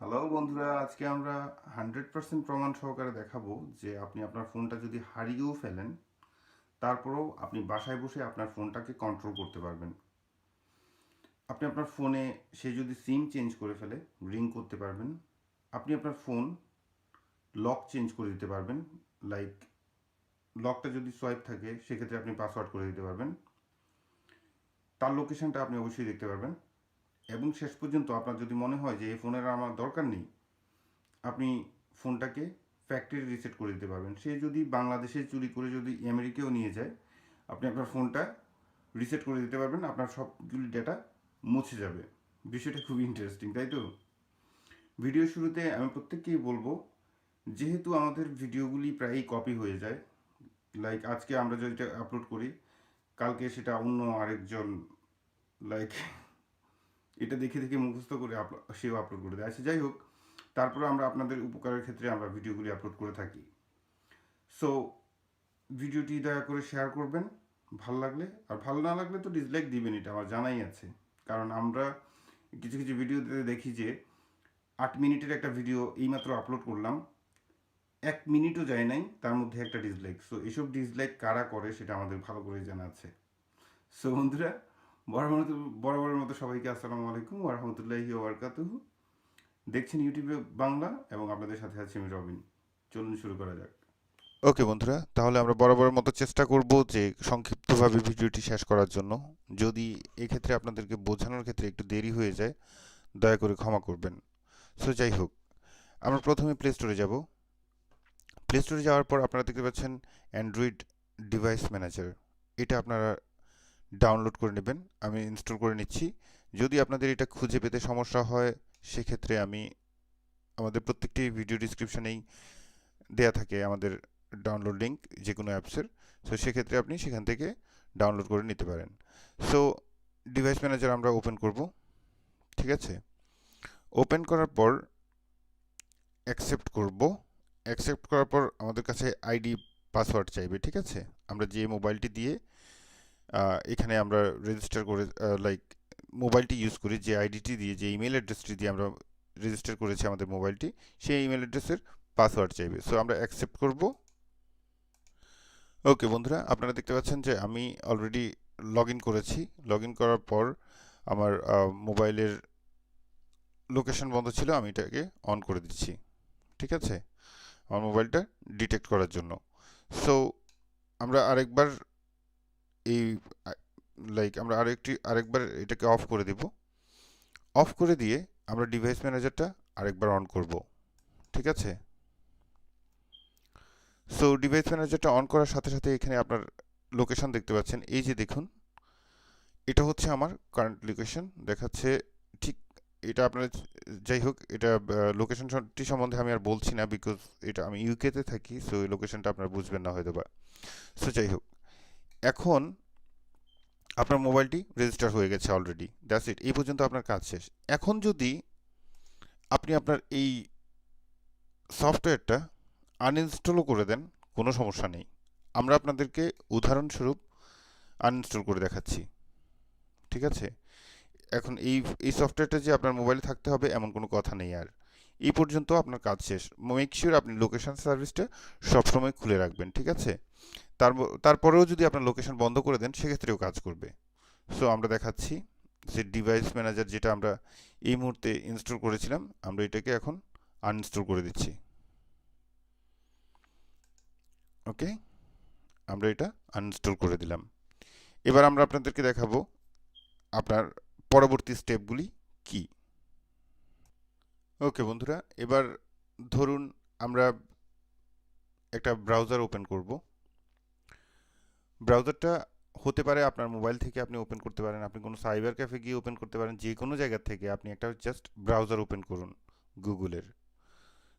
Hello বন্ধুরা। আজকে আমরা হান্ড্রেড পার্সেন্ট প্রমাণ সহকারে দেখাবো যে আপনি আপনার ফোনটা যদি হারিয়েও ফেলেন, তারপরেও আপনি বাসায় বসে আপনার ফোনটাকে কন্ট্রোল করতে পারবেন। আপনি আপনার ফোনে সে যদি সিম চেঞ্জ করে ফেলে রিং করতে পারবেন। আপনি আপনার ফোন লক চেঞ্জ করে দিতে পারবেন। লাইক লকটা যদি সোয়াইপ থাকে, সেক্ষেত্রে আপনি পাসওয়ার্ড করে দিতে পারবেন। তার লোকেশনটা আপনি অবশ্যই দেখতে পারবেন। এবং শেষ পর্যন্ত আপনার যদি মনে হয় যে এই ফোনের আমার দরকার নেই, আপনি ফোনটাকে ফ্যাক্টরি রিসেট করে দিতে পারবেন। সে যদি বাংলাদেশে চুরি করে যদি আমেরিকাও নিয়ে যায়, আপনি আপনার ফোনটা রিসেট করে দিতে পারবেন, আপনার সবগুলি ডেটা মুছে যাবে। বিষয়টা খুবই ইন্টারেস্টিং তাই তো? ভিডিও শুরুতে আমি প্রত্যেককেই বলব, যেহেতু আমাদের ভিডিওগুলি প্রায়ই কপি হয়ে যায় লাইক আজকে আমরা যেটা আপলোড করি, কালকে সেটা অন্য আরেকজন লাইক এটা দেখে দেখে মুখস্থ করে সেও আপলোড করে দেয়। আচ্ছা যাই হোক, তারপরে আমরা আপনাদের উপকারের ক্ষেত্রে আমরা ভিডিওগুলি আপলোড করে থাকি। সো ভিডিওটি দয়া করে শেয়ার করবেন, ভালো লাগলে। আর ভালো না লাগলে তো ডিসলাইক দিবেন এটা, আমার জানাই আছে। কারণ আমরা কিছু কিছু ভিডিওতে দেখি যে, আট মিনিটের একটা ভিডিও এইমাত্র আপলোড করলাম, এক মিনিটও যায় নাই, তার মধ্যে একটা ডিসলাইক সো এসব ডিসলাইক কারা করে সেটা আমাদের ভালো করে জানা আছে। সো বন্ধুরা বরাবর বরাবরের মতো সবাইকে আসসালামু আলাইকুম ওরহামতুল্লাহি ওবরকাতুহু দেখছেন ইউটিউবে বাংলা এবং আপনাদের সাথে আছি আমি রবিন। চলুন শুরু করা যাক। ওকে বন্ধুরা, তাহলে আমরা বরাবরের মতো চেষ্টা করব যে সংক্ষিপ্তভাবে ভিডিওটি শেষ করার জন্য। যদি এক্ষেত্রে আপনাদেরকে বোঝানোর ক্ষেত্রে একটু দেরি হয়ে যায়, দয়া করে ক্ষমা করবেন। সো যাই হোক, আমরা প্রথমে প্লে স্টোরে যাব। প্লে স্টোরে যাওয়ার পর আপনারা দেখতে পাচ্ছেন অ্যান্ড্রয়েড ডিভাইস ম্যানেজার এটা আপনারা ডাউনলোড করে নেবেন, আমি ইনস্টল করে নিচ্ছি। যদি আপনাদের এটা খুঁজে পেতে সমস্যা হয়, সেক্ষেত্রে আমি আমাদের প্রত্যেকটি ভিডিও ডিসক্রিপশনেই দেয়া থাকে আমাদের ডাউনলোড লিঙ্ক যে কোনো অ্যাপসের সো সেক্ষেত্রে আপনি সেখান থেকে ডাউনলোড করে নিতে পারেন। সো ডিভাইস ম্যানেজার আমরা ওপেন করব। ঠিক আছে? ওপেন করার পর অ্যাকসেপ্ট করব। অ্যাকসেপ্ট করার পর আমাদের কাছে আইডি পাসওয়ার্ড চাইবে। ঠিক আছে? আমরা যে মোবাইলটি দিয়ে এখানে আমরা রেজিস্টার করে লাইক মোবাইলটি ইউজ করি, যে আইডিটি দিয়ে, যে ইমেল অ্যাড্রেসটি দিয়ে আমরা রেজিস্টার করেছি আমাদের মোবাইলটি, সেই ইমেল অ্যাড্রেসের পাসওয়ার্ড চাইবে। সো আমরা অ্যাকসেপ্ট করব। ওকে বন্ধুরা, আপনারা দেখতে পাচ্ছেন যে আমি অলরেডি লগ করেছি। লগ করার পর আমার মোবাইলের লোকেশন বন্ধ ছিল, আমি এটাকে অন করে দিচ্ছি। ঠিক আছে? আমার মোবাইলটা ডিটেক্ট করার জন্য। সো আমরা আরেকবার এই লাইক আমরা আরেকটি, আরেকবার এটাকে অফ করে দিব। অফ করে দিয়ে আমরা ডিভাইস ম্যানেজারটা আরেকবার অন করব। ঠিক আছে? সো ডিভাইস ম্যানেজারটা অন করার সাথে সাথে এখানে আপনার লোকেশন দেখতে পাচ্ছেন। এই যে দেখুন, এটা হচ্ছে আমার কারেন্ট লোকেশন দেখাচ্ছে ঠিক এটা আপনার, যাই হোক, এটা লোকেশনটি সম্বন্ধে আমি আর বলছি না বিকজ এটা আমি ইউকেতে থাকি সো এই লোকেশনটা আপনারা বুঝবেন না হয়তো বা সো যাই হোক এখন আপনার মোবাইলটি রেজিস্টার হয়ে গেছে অলরেডি দ্যাটস ইট এই পর্যন্ত আপনার কাজ শেষ। এখন যদি আপনি আপনার এই সফটওয়্যারটা আনইনস্টলও করে দেন, কোনো সমস্যা নেই। আমরা আপনাদেরকে উদাহরণস্বরূপ আনইনস্টল করে দেখাচ্ছি। ঠিক আছে? এখন এই এই সফটওয়্যারটা যে আপনার মোবাইলে থাকতে হবে, এমন কোনো কথা নেই আর। এই পর্যন্ত আপনার কাজ শেষ। মেক শিওর আপনি লোকেশন সার্ভিসটা সবসময় খুলে রাখবেন, ঠিক আছে? তার তারপরেও যদি আপনার লোকেশন বন্ধ করে দেন, সেক্ষেত্রেও কাজ করবে। সো আমরা দেখাচ্ছি যে ডিভাইস ম্যানেজার যেটা আমরা এই মুহূর্তে ইনস্টল করেছিলাম, আমরা এটাকে এখন আনইনস্টল করে দিচ্ছি। ওকে আমরা এটা আনইনস্টল করে দিলাম। এবার আমরা আপনাদেরকে দেখাবো আপনার পরবর্তী স্টেপগুলি কি? ওকে বন্ধুরা, এবার ধরুন আমরা একটা ব্রাউজার ওপেন করব। ব্রাউজারটা হতে পারে আপনার মোবাইল থেকে আপনি ওপেন করতে পারেন। আপনি কোনো সাইবার ক্যাফে গিয়ে ওপেন করতে পারেন। যে কোনো জায়গা থেকে আপনি একটা জাস্ট ব্রাউজার ওপেন করুন গুগলের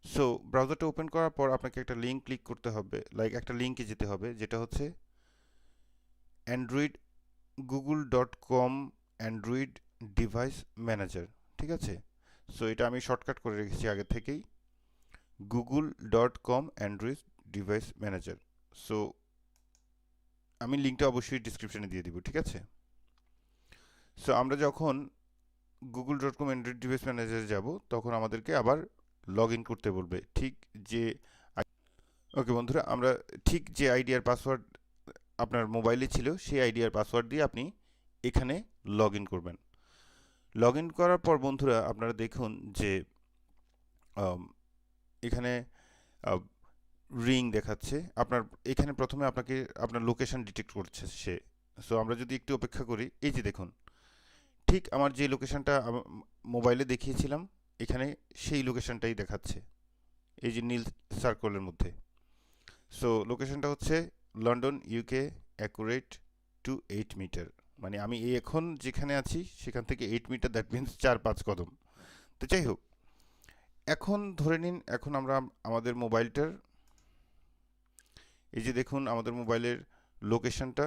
সো ব্রাউজারটা ওপেন করার পর আপনাকে একটা লিঙ্ক ক্লিক করতে হবে। লাইক একটা লিঙ্কে যেতে হবে, যেটা হচ্ছে Android Google dot com Android device manager ঠিক আছে? সো এটা আমি শর্টকাট করে রেখেছি আগে থেকেই। Google dot com Android device manager so আমি লিঙ্কটা অবশ্যই ডিসক্রিপশনে দিয়ে দিব, ঠিক আছে? সো আমরা যখন Google dot com Android device ম্যানেজারে যাব, তখন আমাদেরকে আবার লগ ইন করতে বলবে। ঠিক যে ওকে বন্ধুরা, আমরা ঠিক যে আইডি আর পাসওয়ার্ড আপনার মোবাইলে ছিল, সেই আইডি আর পাসওয়ার্ড দিয়ে আপনি এখানে লগ ইন করবেন। লগ ইন করার পর, বন্ধুরা, আপনারা দেখুন যে এখানে রিং দেখাচ্ছে। আপনার, এখানে প্রথমে আপনাকে, আপনার লোকেশন ডিটেক্ট করছে সে। সো আমরা যদি একটু অপেক্ষা করি, এই যে দেখুন, ঠিক আমার যে লোকেশনটা মোবাইলে দেখিয়েছিলাম, এখানে সেই লোকেশনটাই দেখাচ্ছে। এই যে নীল সার্কলের মধ্যে। সো লোকেশনটা হচ্ছে London UK accurate to eight metre মানে আমি এখন যেখানে আছি, সেখান থেকে এইট মিটার দ্যাট মিন্স চার পাঁচ কদম। তো যাই হোক, এখন ধরে নিন, এখন আমরা আমাদের মোবাইলটার এই যে দেখুন, আমাদের মোবাইলের লোকেশনটা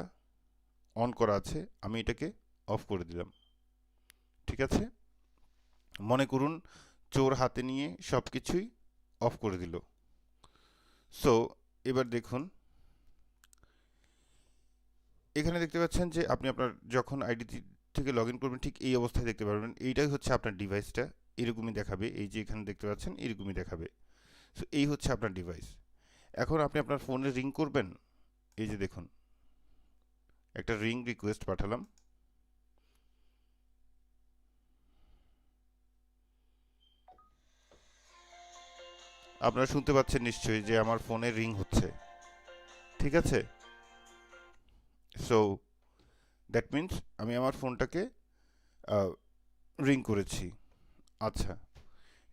অন করা আছে, আমি এটাকে অফ করে দিলাম। ঠিক আছে? মনে করুন, চোর হাতে নিয়ে সব কিছুই অফ করে দিল। সো এবার দেখুন, এখানে দেখতে পাচ্ছেন যে আপনি আপনার যখন আইডি থেকে লগ ইন করবেন, ঠিক এই অবস্থায় দেখতে পারবেন। এইটাই হচ্ছে আপনার ডিভাইসটা এরকমই দেখাবে। এই যে এখানে দেখতে পাচ্ছেন, এরকমই দেখাবে। সো এই হচ্ছে আপনার ডিভাইস এখন আপনি আপনার ফোনে রিং করবেন? এই যে দেখুন। একটা রিং রিকোয়েস্ট পাঠালাম। আপনারা শুনতে পাচ্ছেন নিশ্চয়ই যে আমার ফোনে রিং হচ্ছে। ঠিক আছে? সো দ্যাট মিন্স আমি আমার ফোনটাকে রিং করেছি। আচ্ছা।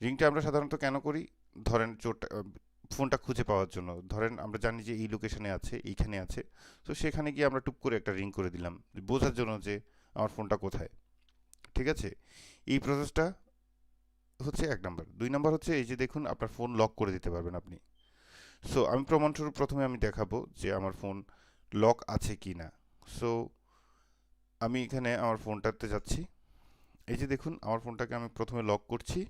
রিংটা আমরা সাধারণত কেন করি? ধরেন চোরটা ফোনটা খুঁজে পাওয়ার জন্য। ধরেন আমরা জানি যে এই লোকেশনে আছে, এইখানে আছে। তো সেখানে গিয়ে আমরা টুপ করে একটা রিং করে দিলাম বোঝার জন্য যে আমার ফোনটা কোথায়। ঠিক আছে? এই প্রসেসটা হচ্ছে এক নাম্বার দুই নাম্বার হচ্ছে এই যে দেখুন, আপনার ফোন লক করে দিতে পারবেন আপনি। সো আমি প্রমাণস্বরূপ প্রথমে আমি দেখাবো যে আমার ফোন লক আছে কি না। সো আমি এখানে আমার ফোনটাতে যাচ্ছি। এই যে দেখুন, আমার ফোনটাকে আমি প্রথমে লক করছি।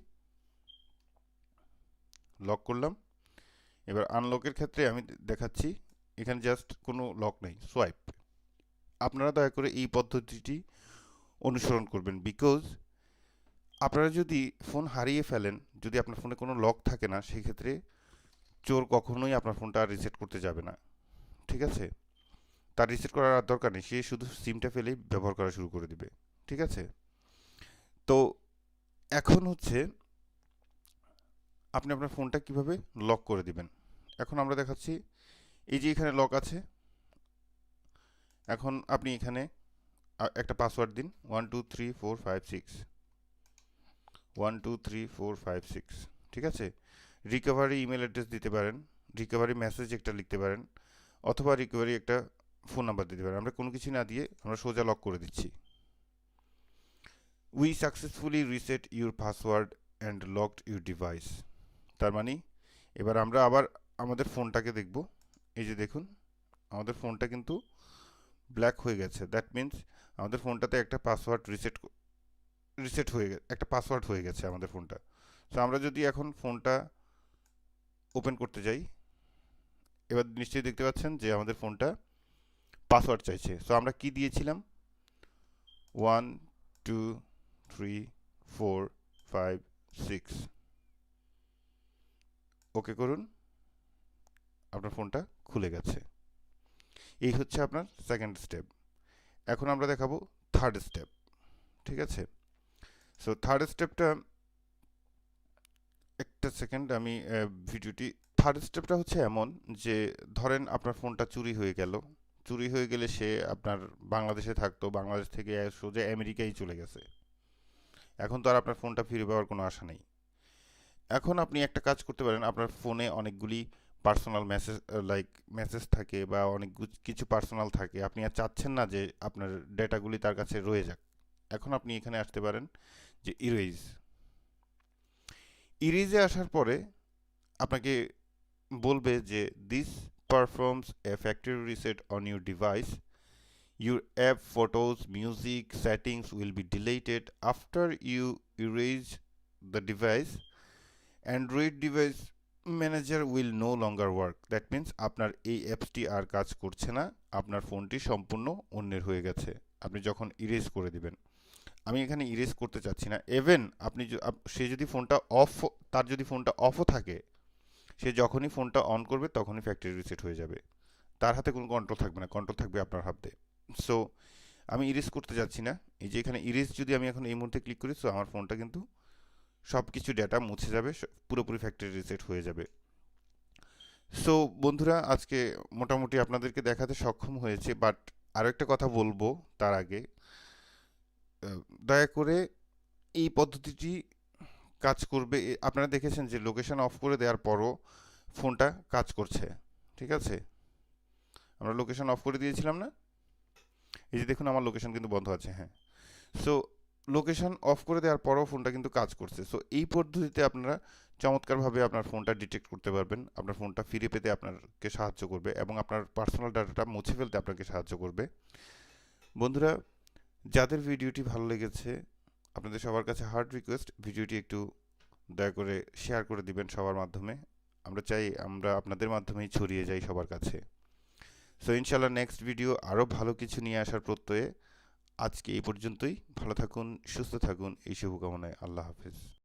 লক করলাম। এবার আনলকের ক্ষেত্রে আমি দেখাচ্ছি, এখানে জাস্ট কোনো লক নেই সোয়াইপ আপনারা দয়া করে এই পদ্ধতিটি অনুসরণ করবেন বিকজ আপনারা যদি ফোন হারিয়ে ফেলেন, যদি আপনার ফোনে কোনো লক থাকে না সেই ক্ষেত্রে চোর কখনোই আপনার ফোনটা আর রিসেট করতে যাবে না, ঠিক আছে? তার রিসেট করার আর দরকার নেই, সে শুধু সিমটা ফেলেই ব্যবহার করা শুরু করে দিবে, ঠিক আছে? তো এখন হচ্ছে আপনি আপনার ফোনটা কীভাবে লক করে দিবেন? এখন আমরা দেখাচ্ছি, এই যে এখানে লক আছে, এখন আপনি এখানে একটা পাসওয়ার্ড দিন one two three four five six one two three four five six ঠিক আছে? রিকভারি ইমেল অ্যাড্রেস দিতে পারেন রিকভারি মেসেজ একটা লিখতে পারেন, অথবা রিকভারি একটা ফোন নাম্বার দিতে পারেন। আমরা কোনো কিছু না দিয়ে আমরা সোজা লক করে দিচ্ছি। We successfully reset your password and locked your device তার মানে এবার আমরা আবার আমাদের ফোনটাকে দেখব। এই যে দেখুন, আমাদের ফোনটা কিন্তু ব্ল্যাক হয়ে গেছে। দ্যাট মিন্স আমাদের ফোনটাতে একটা পাসওয়ার্ড রিসেট রিসেট হয়ে গেছে একটা পাসওয়ার্ড হয়ে গেছে আমাদের ফোনটা। সো আমরা যদি এখন ফোনটা ওপেন করতে যাই, এবার নিশ্চয়ই দেখতে পাচ্ছেন যে আমাদের ফোনটা পাসওয়ার্ড চাইছে। সো আমরা কি দিয়েছিলাম? One two three four five six okay করুন। আপনার ফোনটা খুলে গেছে। এই হচ্ছে আপনার সেকেন্ড স্টেপ এখন আমরা দেখাবো থার্ড স্টেপ ঠিক আছে? সো থার্ড স্টেপটা একটা সেকেন্ড আমি ভিডিওটি থার্ড স্টেপটা হচ্ছে এমন যে, ধরেন আপনার ফোনটা চুরি হয়ে গেল। চুরি হয়ে গেলে সে আপনার বাংলাদেশে থাকতো, বাংলাদেশ থেকে সোজা আমেরিকায় চলে গেছে। এখন তো আর আপনার ফোনটা ফিরে পাওয়ার কোনো আশা নেই। এখন আপনি একটা কাজ করতে পারেন, আপনার ফোনে অনেকগুলি পার্সোনাল মেসেজ লাইক মেসেজ থাকে বা অনেক কিছু পার্সোনাল থাকে। আপনি আর চাচ্ছেন না যে আপনার ডেটাগুলি তার কাছে রয়ে যাক। এখন আপনি এখানে আসতে পারেন যে ইরেজ ইরেজে আসার পরে আপনাকে বলবে যে this performs a factory reset on your device your app photos music settings will be deleted after you erase the device Android device manager will no longer work that means আপনার এই অ্যাপসটি আর কাজ করছে না। আপনার ফোনটি সম্পূর্ণ অন্যের হয়ে গেছে। আপনি যখন ইরেজ করে দিবেন। আমি এখানে ইরেজ করতে চাচ্ছি না। এভেন আপনি সে যদি ফোনটা অফ তার যদি ফোনটা অফও থাকে, সে যখনই ফোনটা অন করবে, তখনই ফ্যাক্টরি রিসেট হয়ে যাবে। তার হাতে কোনো কন্ট্রোল থাকবে না। কন্ট্রোল থাকবে আপনার হাতে। সো আমি ইরেজ করতে যাচ্ছি না। এই যে এখানে ইরেজ যদি আমি এখন এই মুহূর্তে ক্লিক করি সো আমার ফোনটা কিন্তু সব কিছু ডেটা মুছে যাবে পুরোপুরি ফ্যাক্টরি রিসেট হয়ে যাবে। সো বন্ধুরা, আজকে মোটামুটি আপনাদেরকে দেখাতে সক্ষম হয়েছে বাট আরও একটা কথা বলব তার আগে। দয়া করে এই পদ্ধতিটি কাজ করবে আপনারা দেখেছেন যে লোকেশন অফ করে দেওয়ার পরও ফোনটা কাজ করছে, ঠিক আছে? আমরা লোকেশন অফ করে দিয়েছিলাম না? এই যে দেখুন, আমার লোকেশন কিন্তু বন্ধ আছে হ্যাঁ। সো লোকেশন অফ করে দেওয়ার পরও ফোনটা কিন্তু কাজ করছে। সো এই পদ্ধতিতে আপনারা চমৎকারভাবে আপনার ফোনটা ডিটেক্ট করতে পারবেন। আপনার ফোনটা ফিরে পেতে আপনাকে সাহায্য করবে এবং আপনার পার্সোনাল ডাটাটা মুছে ফেলতে আপনাকে সাহায্য করবে। বন্ধুরা, যাদের ভিডিওটি ভালো লেগেছে, আপনাদের সবার কাছে হার্ড রিকোয়েস্ট ভিডিওটি একটু দয়া করে শেয়ার করে দিবেন সবার মাধ্যমে। আমরা চাই আমরা আপনাদের মাধ্যমেই ছড়িয়ে যাই সবার কাছে। সো ইনশাল্লাহ নেক্সট ভিডিও আরও ভালো কিছু নিয়ে আসার প্রত্যয়ে আজকে এই পর্যন্তই। ভালো থাকুন সুস্থ থাকুন। এই শুভকামনায় আল্লাহ হাফেজ।